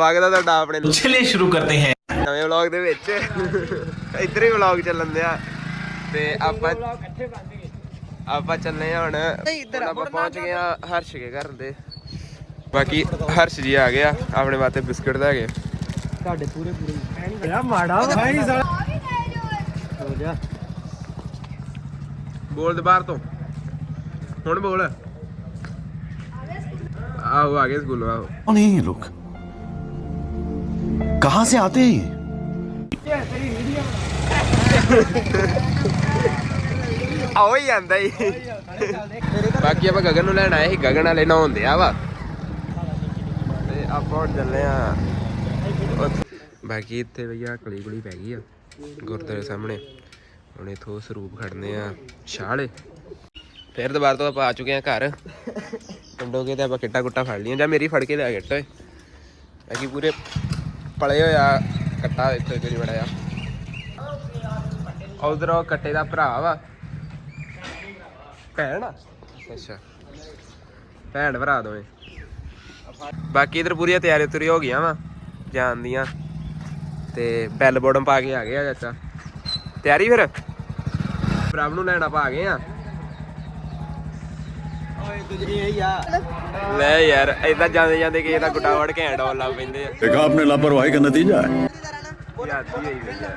ਸਵਾਗਤ ਹੈ ਤੁਹਾਡਾ ਆਪਣੇ चलिए शुरू करते हैं ਨਵੇਂ ਵਲੌਗ ਦੇ ਵਿੱਚ ਇੱਧਰ ਹੀ ਵਲੌਗ ਚੱਲਣ ਦਿਆ ਤੇ ਆਪਾਂ ਆਪਾਂ ਚੱਲੇ ਹਾਂ ਹੁਣ ਹੁਣ ਆਪਾਂ ਪਹੁੰਚ ਗਏ ਆ ਹਰਸ਼ ਕੇ ਘਰ ਦੇ ਬਾਕੀ ਹਰਸ਼ ਜੀ ਆ ਗਿਆ ਆਪਣੇ ਵਾਸਤੇ ਬਿਸਕਟ ਲੈ ਗਏ ਤੁਹਾਡੇ ਪੂਰੇ ਪੂਰੇ ਯਾ ਮਾੜਾ ਭਾਈ ਸਾਲਾ ਹੋ ਜਾ ਬੋਲ ਦੇ ਬਾਹਰ ਤੋਂ ਹੁਣ ਬੋਲ ਆਹੋ ਆ ਗਏ ਸਕੂਲੋਂ ਆਹੋ कौन है ये लोग कहां से आते हैं ये ਆਓ ਹੀ ਜਾਂਦਾ ਹੀ ਬਾਕੀ ਆਪਾਂ ਗਗਨ ਨੂੰ ਲੈਣ ਆਏ ਸੀ ਗਗਨ ਵਾਲੇ ਨਹਾਉਂਦੇ ਆ ਵਾ ਤੇ ਆਪਾਂ ਹੁਣ ਚੱਲੇ ਆ ਬਾਕੀ ਇੱਥੇ ਭਈਆ ਕਲੀ ਕੁਲੀ ਪੈ ਗਈ ਆ ਗੁਰਦੁਆਰੇ ਸਾਹਮਣੇ ਹੁਣ ਇਥੋਂ ਸਰੂਪ ਖੜਨੇ ਆ ਸ਼ਾਲੇ ਫਿਰ ਦੁਬਾਰਾ ਤੋਂ ਆਪਾਂ ਆ ਚੁੱਕੇ ਆ ਘਰ ਟੰਡੋਗੇ ਤੇ ਆਪਾਂ ਕਿੱਟਾ ਕੁੱਟਾ ਫੜ ਲਈਆਂ ਜਾਂ ਮੇਰੀ ਫੜ ਕੇ ਲਿਆ ਕਿੱਟਾ ਬਾਕੀ ਪੂਰੇ ਪਲੇ ਹੋਇਆ, ਕੱਟਾ ਇੱਥੇ ਕਰੀ ਬੜਾਇਆ ਉਧਰੋਂ ਕੱਟੇ ਦਾ ਭਰਾ ਵਾ। ਭੈਣ ਆ? ਅੱਛਾ। ਭੈਣ ਭਰਾ ਦੋਵੇਂ। ਬਾਕੀ ਇਧਰ ਪੂਰੀਆਂ ਤਿਆਰੀ ਤੁਰੀ ਹੋ ਗਈਆਂ ਵਾ, ਜਾਣ ਦੀਆਂ। ਤੇ ਬੈਲ ਬੋਰਡਮ ਪਾ ਕੇ ਆ ਗਏ ਆ ਚਾਚਾ। ਤਿਆਰੀ ਫਿਰ? ਪ੍ਰਭ ਨੂੰ ਲੈਣਾ ਪਾ ਗਏ ਆ ਓਏ ਆ। ਲੈ ਯਾਰ ਏਦਾਂ ਜਾਂਦੇ ਜਾਂਦੇ ਕਿਸੇ ਦਾ ਗੁੱਡਾ ਵੜ ਕੇ ਹੈਂਡ ਆਨ ਲੱਗ ਪੈਂਦੇ ਆ देखा आपने लापरवाही का नतीजा है ਯਾਦੀ ਹੋਈ ਵੀ ਯਾਰ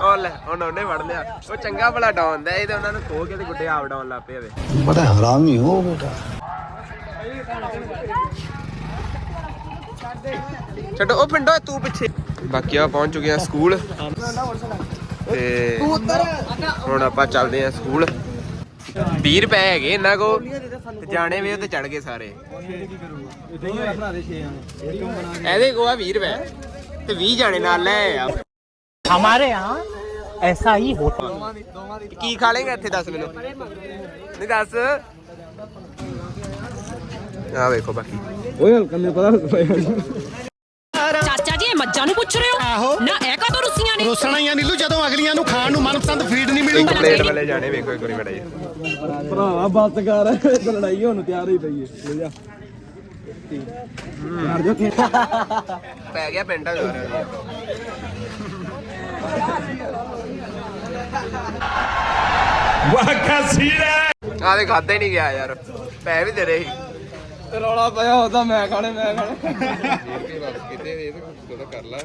ਉਹ ਲੈ ਉਹਨੇ ਉਹਨੇ ਵੜ ਲਿਆ ਉਹ ਚੰਗਾ ਭਲਾ ਡਾਉਨ ਦਾ ਇਹ ਤੇ ਉਹਨਾਂ ਨੂੰ ਖੋ ਕੇ ਤੇ ਗੁੱਡੇ ਆਪ ਡਾਉਨ ਲੱਗ ਪਏ ਵੇ बड़ा हरामी हो बेटा ਛੱਡੋ ਉਹ ਪਿੰਡੋ ਤੂੰ ਪਿੱਛੇ ਬਾਕੀ ਆ ਪਹੁੰਚ ਚੁੱਕੇ ਆ ਸਕੂਲ ਤੇ ਹੁਣ ਆਪਾਂ ਚੱਲਦੇ ਆ ਸਕੂਲ 20 ਰੁਪਏ ਹੈਗੇ ਇਹਨਾਂ ਕੋ ਤੇ ਜਾਣੇ ਵੇ ਚੜ ਗਏ ਸਾਰੇ। ਇਹਦੇ ਕੋ ਆ 20 ਰੁਪਏ। ਤੇ 20 ਜਾਣੇ ਨਾਲ ਲੈ ਆ। ਹਮਾਰੇ ਹਾਂ ਐਸਾ ਹੀ ਹੋਤਾ ਕੀ ਖਾ ਲੇਗਾ ਇੱਥੇ ਦੱਸ ਮੈਨੂੰ। ਨਹੀਂ ਦੱਸ। ਆ ਵੇਖੋ ਬਾਕੀ। ਓਏ ਹਲਕਾ ਨਹੀਂ ਪਤਾ ਚਾਚਾ ਜੀ ਇਹ ਮੱਝਾਂ ਨੂੰ ਪੁੱਛ ਰਹੇ ਹੋ? ਨਾ ਇਹ ਕਾ ਤੋਂ ਰੁੱਸੀਆਂ ਨੇ? ਰੁੱਸਣਾ ਹੀ ਆ ਇੱਕ ਪਲੇਟ ਵਾਲੇ ਜਾਣੇ ਵੇਖੋ ਇੱਕ ਵਾਰੀ ਬੜਾ ਜੀ ਭਰਾਵਾ ਬੱਸ ਕਰ। ਤੇ ਲੜਾਈ ਹੋਣ ਨੂੰ ਤਿਆਰ ਹੋਈ ਪਈ ਹੈ ਲੈ ਜਾ। ਯਾਰ ਜੋ ਕਿ ਪੈ ਗਿਆ ਪਿੰਡ ਆ ਆ ਦੇ ਖਾਦੇ ਨਹੀਂ ਗਿਆ ਯਾਰ। ਪੈ ਵੀ ਦੇ ਰਹੇ ਸੀ ਰੌਲਾ ਪਿਆ ਉਹਦਾ ਮੈਂ ਖਾਣੇ ਮੈਂ ਖਾਣੇ। ਕਿਤੇ ਦੇ ਤੇ ਕਰ ਲਾ।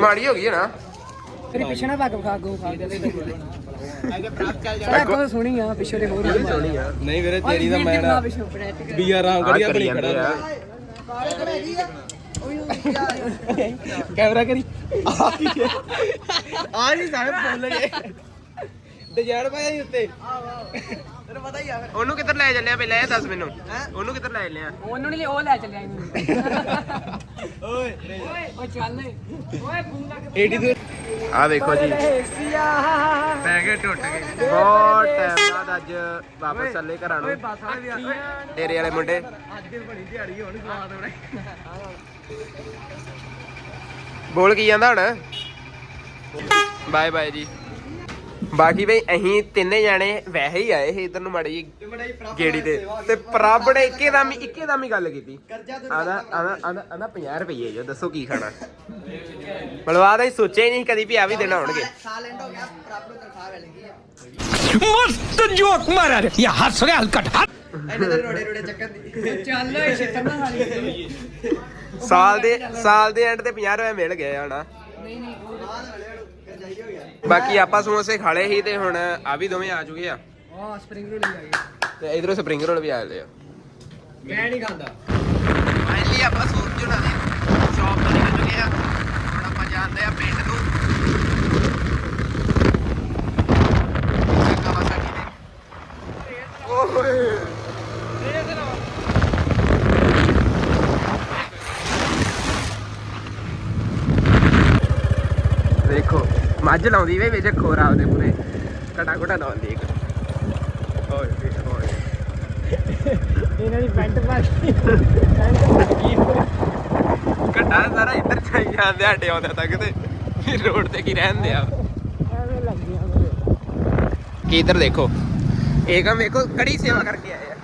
ਮਾੜੀ ਹੋ ਗਈ ਹੈ ਨਾ। ਤੇਰੀ ਪਿੱਛੇ ਨਾ ਭੱਗ ਖਾ ਗੋ ਖਾ ਦੇ ਕੋ ਸੁਣੀ ਆ ਪਿੱਛੇ ਦੇ ਹੋਰ ਵੀ ਸੋਹਣੀ ਆ। ਨਹੀਂ ਵੀਰੇ ਤੇਰੀ ਤਾਂ ਮੈਂ ਨਾ ਪਿੱਛੇ ਬ੍ਰੈਟ ਬੀ ਆਰ ਰਾਮ ਆ ਕਰੀਆ ਕਰੀ ਕਰੀ ਜਾਂਦੇ ਖੜਾ। ਆ। ਕੈਮਰਾ ਕਰੀ। ਆ ਨਹੀਂ ਸਾਰੇ ਫੁੱਲ ਗਏ ਡਿਜ਼ਾਈਨ ਪਾਇਆ ਸੀ ਉੱਤੇ। ਤੈਨੂੰ ਪਤਾ ਹੀ ਆ ਫਿਰ। ਉਹਨੂੰ ਕਿੱਧਰ ਲੈ ਚੱਲਿਆ ਪਹਿਲਾਂ ਇਹ ਦੱਸ ਮੈਨੂੰ। ਉਹਨੂੰ ਕਿੱਧਰ ਲੈ ਚੱਲਿਆ? ਉਹਨੂੰ ਨਹੀਂ ਉਹ ਲੈ ਚੱਲਿਆ ਇਹਨੂੰ। ਓਏ ਓਏ ਚੱਲ। ਓਏ ਫੋਨ ਲਾ ਏਡੀ ਦੂਰ। ਆ ਵੇਖੋ ਜੀ। ਪੈ ਗਏ ਟੁੱਟ ਗਏ। ਬਹੁਤ ਟਾਈਮ ਬਾਅਦ ਅੱਜ ਵਾਪਸ ਚੱਲੇ ਘਰਾਂ ਨੂੰ। ਬੱਸ ਵਾਲੇ ਵੀ ਆ। ਓਏ ਤੇਰੇ ਵਾਲੇ ਮੁੰਡੇ। ਅੱਜ ਦੀ ਬਣੀ ਦਿਹਾੜੀ ਹੁਣ ਸਵਾਦ ਹੋਣਾ ਬੋਲ ਕੀ ਜਾਂਦਾ ਹੁਣ? ਬਾਏ ਬਾਏ ਜੀ। ਬਾਕੀ ਬਈ ਅਸੀਂ ਤਿੰਨੇ ਜਾਣੇ ਵੈਸੇ ਹੀ ਆਏ ਸੀ ਇਧਰ ਨੂੰ ਮਾੜੀ ਜੀ ਗੇੜੀ ਤੇ ਤੇ ਪ੍ਰਭ ਨੇ ਇੱਕੇ ਦਮ ਹੀ ਇੱਕੇ ਦਮ ਹੀ ਗੱਲ ਕੀਤੀ ਆਦਾ ਆਦਾ ਆਦਾ ਆਦਾ 50 ਰੁਪਏ ਜੋ ਦੱਸੋ ਕੀ ਖਾਣਾ ਬਲਵਾ ਦਾ ਹੀ ਸੋਚਿਆ ਹੀ ਨਹੀਂ ਕਦੀ ਵੀ ਆ ਵੀ ਦੇਣਾ ਹੋਣਗੇ मस्त जोक मारा रे या हंस गया हलकट ਚੱਲ ਓਏ ਛੇਤਰ ਨਾ ਸਾਲੀ ਸਾਲ ਦੇ ਸਾਲ ਦੇ ਐਂਡ ਤੇ 50 ਰੁਪਏ ਮਿਲ ਗਏ ਹਣਾ ਬਾਕੀ ਆਪਾਂ ਸਮੋਸੇ ਖਾਲੇ ਸੀ ਤੇ ਹੁਣ ਆ ਵੀ ਦੋਵੇਂ ਆ ਚੁੱਕੇ ਆ। ਆ ਸਪਰਿੰਗ ਰੋਲ ਆ ਗਈ। ਤੇ ਇਧਰੋਂ ਸਪਰਿੰਗ ਰੋਲ ਵੀ ਆ ਆ। ਮੈਂ ਨਹੀਂ ਖਾਂਦਾ। ਫਾਈਨਲੀ ਆਪਾਂ ਸੂਰਜ ਹੁਣਾਂ ਦੀ ਸ਼ਾਪ ਤੋਂ ਨਿਕਲ ਚੁੱਕੇ ਆ। ਹੁਣ ਆਪਾਂ ਜਾਂਦੇ ਆ ਪਿੰਡ ਨੂੰ। ਓਏ। ਦੇਖੋ। ਮੱਝ ਲਾਉਂਦੀ ਵੇ ਵਿੱਚ ਖੋਰਾ ਉਹਦੇ ਪੂਰੇ ਕਟਾ ਕਟਾ ਲਾਉਂਦੀ ਇੱਕ। ਓਏ ਓਏ ਇਹਨਾਂ ਦੀ ਪੈਂਟ ਪਾ ਕੇ ਘੱਟਾ ਸਾਰਾ ਇੱਧਰ ਚਾਈ ਜਾਂਦੇ ਸਾਡੇ ਆਉਂਦੇ ਤੱਕ ਤੇ ਰੋਡ ਤੇ ਕੀ ਰਹਿੰਦੇ ਆ ਐਵੇਂ ਲੱਗ ਗਿਆ ਬਾਕੀ ਇੱਧਰ ਦੇਖੋ। ਏਕਮ ਵੇਖੋ ਕੜੀ ਸੇਵਾ ਕਰਕੇ ਆਏ ਆ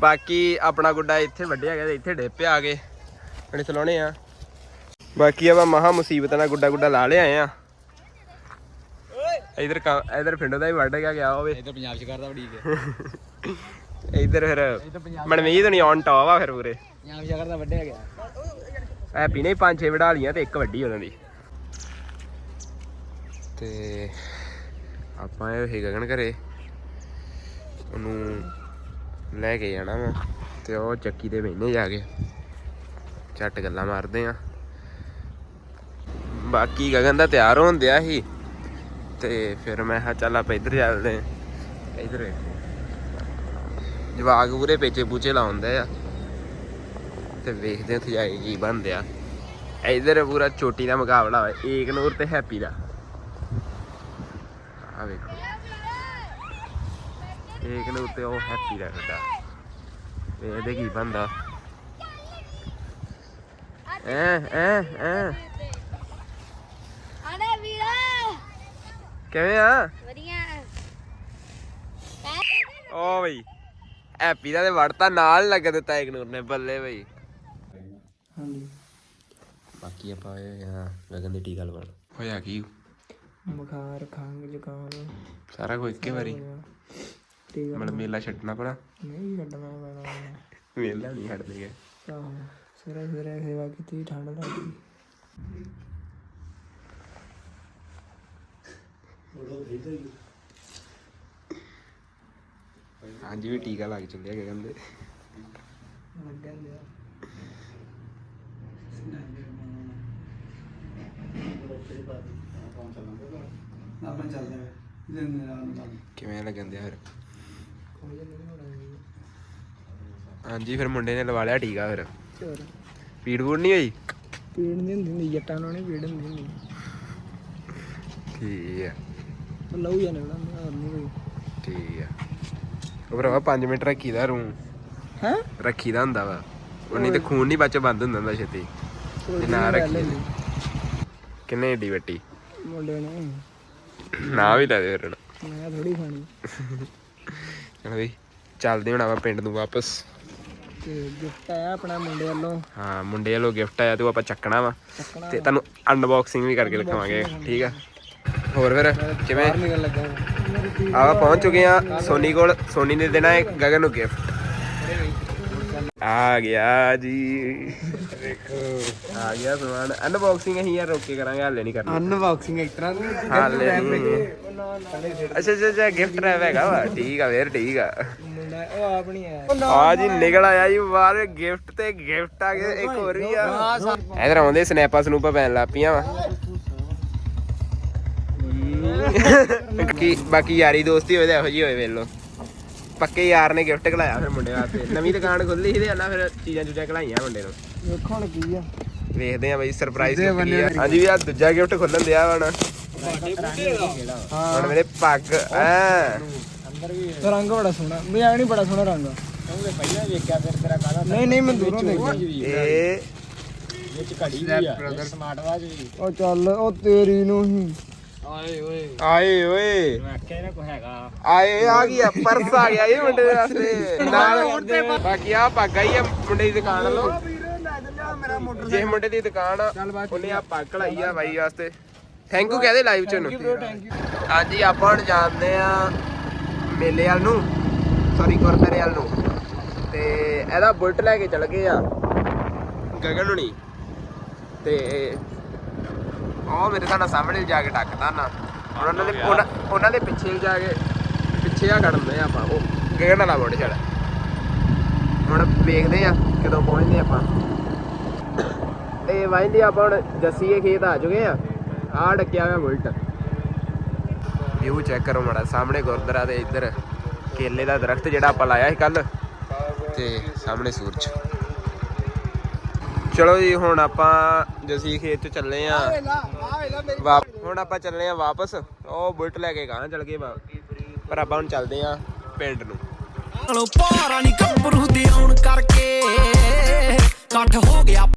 ਬਾਕੀ ਆਪਣਾ ਗੁੱਡਾ ਇੱਥੇ ਵੱਢਿਆ ਗਿਆ ਇੱਥੇ ਡੇਪੇ ਆ ਗਏ। ਬੜੇ ਸਲੋਣੇ ਆ। ਬਾਕੀ ਆਪਾਂ ਮਹਾ ਮੁਸੀਬਤ ਨਾਲ ਗੁੱਡਾ ਗੁੱਡਾ ਲਾ ਲਿਆਏ ਆ। ਇਧਰ ਇਧਰ ਪਿੰਡ ਦਾ ਹੀ ਵੱਢ ਗਿਆ ਗਿਆ ਹੋਵੇ ਇਧਰ ਪੰਜਾਬ ਚ ਕਰਦਾ ਬੜੀ ਕੇ ਇਧਰ ਫਿਰ ਮਨਮੀਤ ਨਹੀਂ ਔਨ ਟੌਪ ਆ ਫਿਰ ਪੂਰੇ। ਪੰਜਾਬ ਚ ਕਰਦਾ ਵੱਡਿਆ ਗਿਆ। ਹੈਪੀ ਨੇ ਪੰਜ ਛੇ ਵਢਾ ਲੀਆਂ ਤੇ ਇੱਕ ਵੱਡੀ ਉਹਨਾਂ ਦੀ। ਤੇ ਆਪਾਂ ਇਹ ਹੀ ਗਗਨ ਘਰੇ। ਉਹਨੂੰ ਲੈ ਕੇ ਜਾਣਾ ਵਾ ਤੇ ਉਹ ਚੱਕੀ ਦੇ ਬਹਿਨੇ ਜਾ ਕੇ। ਝੱਟ ਗੱਲਾਂ ਮਾਰਦੇ ਆ। ਬਾਕੀ ਗਗਨ ਦਾ ਤਿਆਰ ਹੋਣ ਦਿਆ ਸੀ ਤੇ ਫਿਰ ਮੈਂ ਕਿਹਾ ਚੱਲ ਆਪਾਂ ਇੱਧਰ ਚੱਲਦੇ ਆ। ਇੱਧਰ ਜਵਾਗ ਪੂਰੇ ਪੇਚੇ ਪੂਚੇ ਲਾਉਂਦੇ ਆ। ਤੇ ਵੇਖਦੇ ਉੱਥੇ ਜਾ ਕੇ ਕੀ ਬਣਦੇ ਆ। ਇਧਰ ਪੂਰਾ ਚੋਟੀ ਦਾ ਮੁਕਾਬਲਾ ਹੋਇਆ ਏਕ ਤੇ ਹੈਪੀ ਦਾ। ਆ ਵੇਖੋ। ਏਕ ਨੂਰ ਤੇ ਉਹ ਹੈਪੀ ਦਾ ਖੱਡਾ ਵੇਖਦੇ ਕੀ ਬਣਦਾ? ਐ ਐ ਐ। ਅਰੇ ਵੀਰਾ। ਕਿਵੇਂ ਆ? ਵਧੀਆ। ਓ ਬਈ ਹੈਪੀ ਦਾ ਤੇ ਵੜਤਾ ਨਾਲ ਲੱਗ ਦਿੱਤਾ ਏਕ ਨੂਰ ਨੇ ਬੱਲੇ ਬਈ। ਹਾਂਜੀ। ਬਾਕੀ ਆਪਾਂ ਇਹ ਆ ਗਗਨ ਦੀ ਟੀਕਾ ਲਵਾਉਣ। ਹੋਇਆ ਕੀ? ਬੁਖਾਰ ਖੰਗ ਜ਼ੁਕਾਮ। ਸਾਰਾ ਕੁਝ ਇੱਕੇ ਵਾਰੀ। ਠੀਕ ਮਤਲਬ ਮੇਲਾ ਛੱਡਣਾ ਪੜਾ ਨਹੀਂ ਛੱਡਣਾ ਪੈਣਾ ਮੇਲਾ ਨਹੀਂ ਛੱਡਦੇ ਗਏ ਆਹੋ ਸਵੇਰੇ ਸਵੇਰੇ ਸੇਵਾ ਕੀਤੀ ਠੰਡ ਲੱਗੀ। ਹਾਂਜੀ ਵੀ ਟੀਕਾ ਲੱਗ ਚੱਲਿਆ ਗਗਨ ਦੇ ਲੱਗਣ ਦਿਆ ਆਪਾਂ ਚੱਲਦੇ ਹਾਂ ਜਿੰਨੇ ਨਾਲ। ਕਿਵੇਂ ਲੱਗਣ ਦਿਆ ਫਿਰ? ਹਾਂਜੀ ਫਿਰ ਮੁੰਡੇ ਨੇ ਲਵਾ ਲਿਆ ਟੀਕਾ ਫਿਰ। ਚੋਰ। ਪੀੜ ਪੂੜ ਨਹੀਂ ਹੋਈ? ਪੀੜ ਨਹੀਂ ਹੁੰਦੀ ਹੁੰਦੀ ਜੱਟਾਂ ਨੂੰ ਨਹੀਂ ਪੀੜ ਹੁੰਦੀ ਹੁੰਦੀ। ਠੀਕ ਉਹ ਲਊ ਜਾਂ ਨਿਕਲਦਾ ਹੋਰ ਨਹੀਂ ਕੋਈ। ਠੀਕ ਆ। ਉਹ ਭਰਾਵਾ 5 ਮਿੰਟ ਰੱਖੀਦਾ ਰੂ। ਹੈ? ਰੱਖੀਦਾ ਹੁੰਦਾ ਵਾ। ਉਹਨੀ ਤੇ ਖੂਨ ਨਹੀਂ ਬਾਅਦ ਚੋਂ ਬੰਦ ਹੁੰਦਾ ਹੁੰਦਾ ਛੇਤੀ। ਜੇ ਨਾ ਰੱਖੀ ਕਿੰਨੇ ਏਡੀ ਵੱਟੀ ਮੁੰਡੇ ਨੇ। ਨਾ ਵੀ ਲੈ ਦੇ ਫਿਰ ਮੈਂ ਥੋੜੀ ਖਾਣੀ। ਚਲ ਬਈ ਚੱਲਦੇ ਹੁਣ ਆਪਾਂ ਪਿੰਡ ਨੂੰ ਵਾਪਸ। ਤੇ ਗਿਫਟ ਆਇਆ ਆਪਣਾ ਮੁੰਡੇ ਵੱਲੋਂ? ਹਾਂ ਮੁੰਡੇ ਵੱਲੋਂ ਗਿਫਟ ਆਇਆ ਤੂੰ ਆਪਾਂ ਚੱਕਣਾ ਵਾ। ਤੇ ਤੁਹਾਨੂੰ ਅਨਬਾਕਸਿੰਗ ਵੀ ਕਰਕੇ ਦਿਖਾਵਾਂਗੇ ਠੀਕ ਆ? ਹੋਰ ਫਿਰ ਕਿਵੇਂ ਬਾਹਰ ਨਿਕਲ ਲੱਗਾ। ਆਪਾਂ ਪਹੁੰਚ ਚੁੱਕੇ ਆ ਸੋਨੀ ਕੋਲ। ਸੋਨੀ ਨੇ ਦੇਣਾ ਹੈ ਗਗਨ ਨੂੰ ਗਿਫਟ ਆ ਗਿਆ ਜੀ। ਦੇਖੋ। ਆ ਗਿਆ ਸਮਾਨ। ਅਨਬਾਕਸਿੰਗ ਅਸੀਂ ਯਾਰ ਰੋਕ ਕੇ ਕਰਾਂਗੇ ਹਾਲੇ ਨਹੀਂ ਕਰਨਾ। ਅਨਬਾਕਸਿੰਗ ਇੱਕ ਤਰ੍ਹਾਂ ਦੀ ਹਾਲੇ ਅੱਛਾ ਅੱਛਾ ਅੱਛਾ ਗਿਫਟ ਰੈਪ ਹੈਗਾ ਵਾ। ਠੀਕ ਆ ਫੇਰ ਠੀਕ ਆ। ਮੁੰਡਾ ਉਹ ਆਪ ਨਹੀਂ ਆਇਆ। ਆ ਜੀ ਨਿਕਲ ਆਇਆ ਜੀ ਬਾਹਰ। ਗਿਫਟ ਤੇ ਗਿਫਟ ਆ ਗਿਆ ਇੱਕ ਹੋਰ ਵੀ ਆ। ਇਧਰ ਆਉਂਦੇ ਸਨੈਪਾਂ ਸਨੂਪਾਂ ਪੈਣ ਲੱਗ ਪਈਆਂ ਵਾ। ਬਾਕੀ ਬਾਕੀ ਯਾਰੀ ਦੋਸਤੀ ਹੋਵੇ ਤਾਂ ਇਹੋ ਜੀ ਹੋਵੇ ਵੇਲੋ ਪੱਕੇ ਯਾਰ ਨੇ ਗਿਫਟ ਖਲਾਇਆ ਫਿਰ ਮੁੰਡੇ ਵਾਸਤੇ। ਨਵੀਂ ਦੁਕਾਨ ਖੋਲੀ ਸੀ ਤੇ ਨਾ ਫਿਰ ਚੀਜ਼ਾਂ ਚੂਜ਼ਾਂ ਖਲਾਈਆਂ ਮੁੰਡੇ ਨੂੰ। ਵੇਖੋ ਹੁਣ ਕੀ ਆ। ਵੇਖਦੇ ਆ ਬਈ ਸਰਪ੍ਰਾਈਜ਼ ਕੀ ਆ। ਹਾਂਜੀ ਵੀ ਆ ਦੂਜਾ ਗਿਫਟ ਖੋਲਣ ਦਿਆ ਹੁਣ ਹੁਣ ਮੇਰੇ ਪੱਗ ਐ। ਰੰਗ ਬੜਾ ਸੋਹਣਾ। ਮੈਂ ਆ ਨਹੀਂ ਬੜਾ ਸੋਹਣਾ ਰੰਗ। ਉਹਨੇ ਪਹਿਲਾਂ ਵੇਖਿਆ ਫਿਰ ਤੇਰਾ ਕਾਹਦਾ ਨਹੀਂ ਨਹੀਂ ਮੈਂ ਦੂਰੋਂ ਦੇਖਿਆ। ਇਹ ਉਹ ਚੱਲ ਉਹ ਤੇਰੀ ਨੂੰ ਹੀ। ਆਏ ਓਏ। ਆਏ ਆ ਗਿਆ ਪਰਸ ਆ ਗਿਆ ਇਹ ਮੁੰਡੇ ਦੇ ਵਾਸਤੇ। ਨਾਲ ਬਾਕੀ ਆ ਪੱਗ ਆਈ ਆ ਮੁੰਡੇ ਦੀ ਦੁਕਾਨ ਵੱਲੋਂ। ਜੇ ਮੁੰਡੇ ਦੀ ਦੁਕਾਨ ਆ ਉਹਨੇ ਆ ਪੱਗ ਲਾਈ ਆ ਬਾਈ ਵਾਸਤੇ। ਥੈਂਕ ਯੂ ਕਹਦੇ ਲਾਈਵ ਚ ਉਹਨੂੰ। ਹਾਂਜੀ ਆਪਾਂ ਹੁਣ ਜਾਂਦੇ ਆ ਮੇਲੇ ਵੱਲ ਨੂੰ। ਸੌਰੀ ਗੁਰਦਾਰੇ ਵੱਲ ਨੂੰ। ਤੇ ਇਹਦਾ ਬੁਲਟ ਲੈ ਕੇ ਚੱਲ ਗਏ ਆ। ਗਗਨ ਹੁਣੀ। ਤੇ ਉਹ ਮੇਰੇ ਨਾਲ ਸਾਹਮਣੇ ਜਾ ਕੇ ਟੱਕਦਾ ਨਾ। ਹੁਣ ਉਹਨਾਂ ਦੇ ਉਹਨਾਂ- ਉਹਨਾਂ ਦੇ ਪਿੱਛੇ ਜਾ ਕੇ ਪਿੱਛੇ ਆ ਖੜਦੇ ਆ ਆਪਾਂ ਉਹ ਗਗਨ ਵਾਲਾ ਬੋੜ ਛੜ ਹੁਣ ਵੇਖਦੇ ਆ ਕਦੋਂ ਪਹੁੰਚਦੇ ਆਪਾਂ। ਤੇ ਵਾਂਦੇ ਆਪਾਂ ਹੁਣ ਜੱਸੀਏ ਖੇਤ ਆ ਚੁੱਕੇ ਆ। ਆ ਡੱਕਿਆ ਹੋਇਆ ਬੁਲਟ। ਵਿਊ ਚੈੱਕ ਕਰੋ ਮਾੜਾ ਸਾਹਮਣੇ ਗੁਰਦੁਆਰਾ ਤੇ ਇੱਧਰ ਕੇਲੇ ਦਾ ਦਰਖਤ ਜਿਹੜਾ ਆਪਾਂ ਲਾਇਆ ਸੀ ਕੱਲ ਤੇ ਸਾਹਮਣੇ ਸੂਰਜ। ਚਲੋ ਜੀ, ਹੁਣ ਆਪਾਂ ਜਸੀ ਖੇਤ ਚ ਚੱਲੇ ਆ। ਹੁਣ ਆਪਾਂ ਚੱਲੇ ਆ ਵਾਪਸ। ਉਹ ਬੁਲਟ ਲੈ ਕੇ ਗਾਂ ਚੱਲ ਗਏ ਪਰ ਆਪਾਂ ਹੁਣ ਚੱਲਦੇ ਆ ਪਿੰਡ ਨੂੰ। ਭਾਰਾ ਨਹੀਂ ਗੱਭਰੂ ਦੇ ਆਉਣ ਕਰਕੇ। ਇਕੱਠ ਹੋ ਗਿਆ